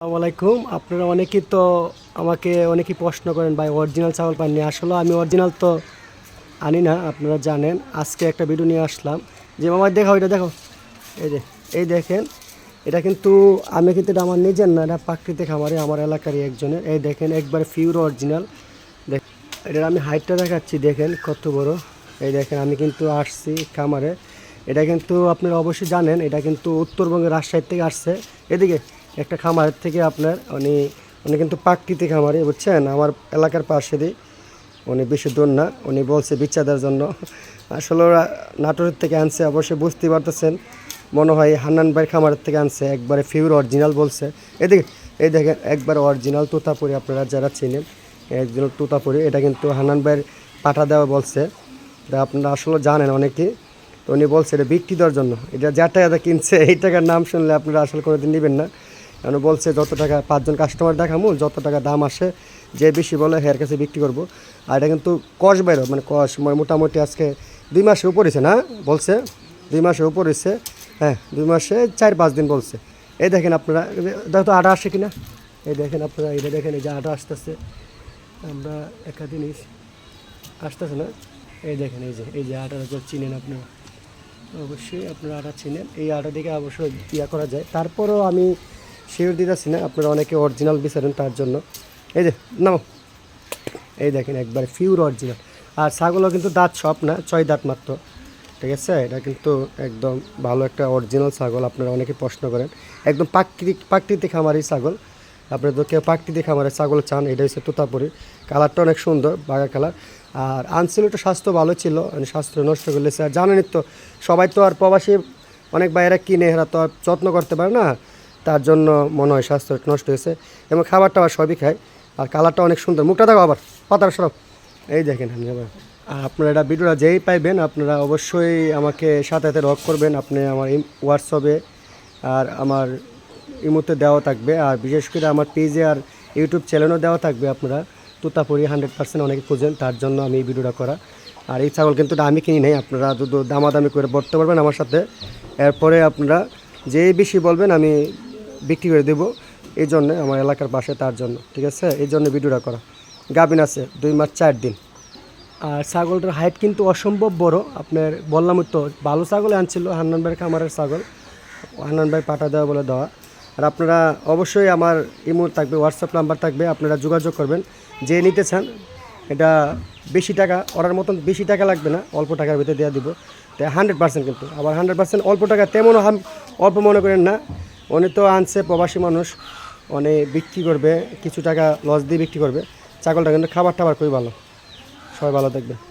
আসসালামু আলাইকুম। আপনারা অনেকেই তো আমাকে অনেকেই প্রশ্ন করেন, ভাই অরিজিনাল চাউল পাননি। আসলে আমি অরিজিনাল তো আনি না, আপনারা জানেন। আজকে একটা ভিডিও নিয়ে আসলাম। যে মামা দেখো এটা দেখো। এই যে, এই দেখেন। এটা কিন্তু আমি কিন্তু এটা আমার নিজের না, এটা প্রাকৃতিক খামারে আমার এলাকারই একজনের। এই দেখেন, একবার পিওর অরিজিনাল দেখ, এটার আমি হাইটটা দেখাচ্ছি, দেখেন কত বড়। এই দেখেন, আমি কিন্তু আসছি খামারে। এটা কিন্তু আপনারা অবশ্যই জানেন, এটা কিন্তু উত্তরবঙ্গের রাজশাহীর থেকে আসছে। এদিকে একটা খামারের থেকে আপনার উনি উনি কিন্তু প্রাকৃতিক খামারে বুঝছেন? আমার এলাকার পাশে দিই উনি বেশি দূর না। উনি বলছে বিচ্ছাদের জন্য। আসলে ওরা নাটোরের থেকে আনছে, অবশ্যই বুঝতে পারতেছেন। মনে হয় হান্নান ভাইয়ের খামারের থেকে আনছে, একবারে ফিউর অরিজিনাল বলছে। এদিকে এই দেখেন, একবার অরিজিনাল তোতাপুরি আপনারা যারা চিনেন, একজন তোতাপুরি, এটা কিন্তু হান্নান ভাইয়ের পাঠা দেওয়া বলছে। এটা আপনারা আসলে জানেন অনেকেই তো উনি বলছে এটা বিক্রি দেওয়ার জন্য। এটা যা টাকা কিনছে, এই টাকার নাম শুনলে আপনারা আসলে কোনোদিন নেবেন না। কেন বলছে যত টাকা পাঁচজন কাস্টমার দেখামু, যত টাকা দাম আসে, যে বেশি বলে হের কাছে বিক্রি করব। আর এটা কিন্তু কষ বাইর মানে কষ মোটামুটি আজকে দুই মাসের উপর হয়েছে না? বলছে, দুই মাসের উপর হয়েছে হ্যাঁ দুই মাসে চার পাঁচ দিন বলছে। এই দেখেন আপনারা দেখো আটা আসে কিনা? এই দেখেন আপনারা এটা দেখেন, এই যে আটা আসতেছে। আমরা একটা জিনিস আসতেছে না? এই দেখেন, এই যে এই যে আটা চিনেন আপনারা। অবশ্যই আপনারা আটা চিনেন। এই আটা দেখে অবশ্যই ইয়া করা যায়। তারপরও আমি শিওর দিতেছি না, আপনারা অনেকে অরিজিনাল বিচারেন তার জন্য। এই যে নাও এই দেখেন একবার ফিউর অরিজিনাল আর ছাগলও কিন্তু দাঁত সব না, ছয় দাঁত মাত্র। ঠিক আছে? এটা কিন্তু একদম ভালো একটা অরিজিনাল ছাগল, আপনারা অনেকে প্রশ্ন করেন। একদম প্রাকৃতিক প্রাকৃতিক খামারি ছাগল। আপনারা তো কেউ প্রাকৃতিক খামারের ছাগল চান, এটা হচ্ছে তোতাপুরি। কালারটা অনেক সুন্দর বাগা কালার। আর আনছিল আনসিলটা স্বাস্থ্য ভালো ছিল মানে স্বাস্থ্য নষ্ট করলে আর জানেনই তো, সবাই তো আর প্রবাসী, অনেক বাইরে কিনে, এরা তো আর যত্ন করতে পারে না। তার জন্য মনে হয় স্বাস্থ্য নষ্ট হয়েছে। এবং খাবার টাবার সবই খায়। আর কালারটা অনেক সুন্দর। মুখটা দেখো আবার। পাতার সরব। এই দেখেন আমি আবার। আপনারা এটা ভিডিওটা যেই পাইবেন, আপনারা অবশ্যই আমাকে সাথে সাথে রক করবেন। আপনি আমার হোয়াটসঅ্যাপে আর আমার ইমোতে দেওয়া থাকবে। আর বিশেষ করে আমার পেজে আর ইউটিউব চ্যানেলও দেওয়া থাকবে আপনারা। তুতাপুরি হান্ড্রেড পার্সেন্ট অনেকে খুঁজেন। তার জন্য আমি এই ভিডিওটা করা। আর এই ছাগল কিন্তু আমি কিনি নাই। আপনারা দুধ দামাদামি করে বলতে পারবেন আমার সাথে। এরপরে আপনারা যেই বেশি বলবেন, আমি বিক্রি করে দেবো। এই জন্যে আমার এলাকার পাশে তার জন্য, ঠিক আছে? এই জন্য ভিডিওটা করা। গাভিন আছে দুই মাস চার দিন। আর ছাগলটার হাইট কিন্তু অসম্ভব বড়। আপনার বললাম তো, ভালো ছাগল আনছিল, হান্নান ভাইয়ের খামারের ছাগল। হান্নান ভাই পাঠা দেওয়া বলে দেওয়া। আর আপনারা অবশ্যই আমার ইমো থাকবে, হোয়াটসঅ্যাপ নাম্বার থাকবে, আপনারা যোগাযোগ করবেন। যে নিতে চান, এটা বেশি টাকা অর্ডার মতন বেশি টাকা লাগবে না, অল্প টাকার ভিতরে দেওয়া দিব। তো হান্ড্রেড পার্সেন্ট কিন্তু, আবার হান্ড্রেড পার্সেন্ট অল্প টাকা তেমনও হাম অল্প মনে করেন না। উনি তো আনছে প্রবাসী মানুষ, উনি বিক্রি করবে, কিছু টাকা লস দিয়ে বিক্রি করবে। ছাগলটা কিন্তু খাবার টাবার খুবই ভালো। সবাই ভালো থাকবে।